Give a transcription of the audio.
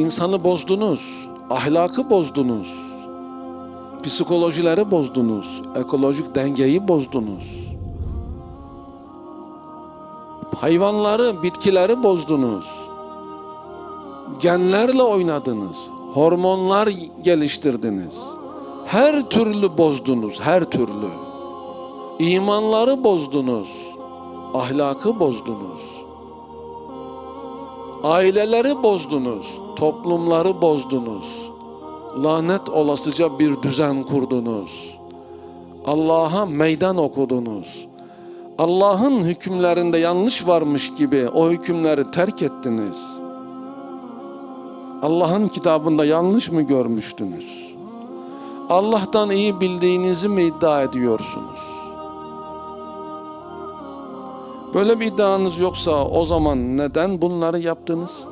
insanı bozdunuz, ahlakı bozdunuz, psikolojileri bozdunuz, ekolojik dengeyi bozdunuz. Hayvanları, bitkileri bozdunuz. Genlerle oynadınız. Hormonlar geliştirdiniz. Her türlü bozdunuz, her türlü. İmanları bozdunuz. Ahlakı bozdunuz. Aileleri bozdunuz. Toplumları bozdunuz. Lanet olasıca bir düzen kurdunuz. Allah'a meydan okudunuz. Allah'ın hükümlerinde yanlış varmış gibi o hükümleri terk ettiniz. Allah'ın kitabında yanlış mı görmüştünüz? Allah'tan iyi bildiğinizi mi iddia ediyorsunuz? Böyle bir iddianız yoksa o zaman neden bunları yaptınız?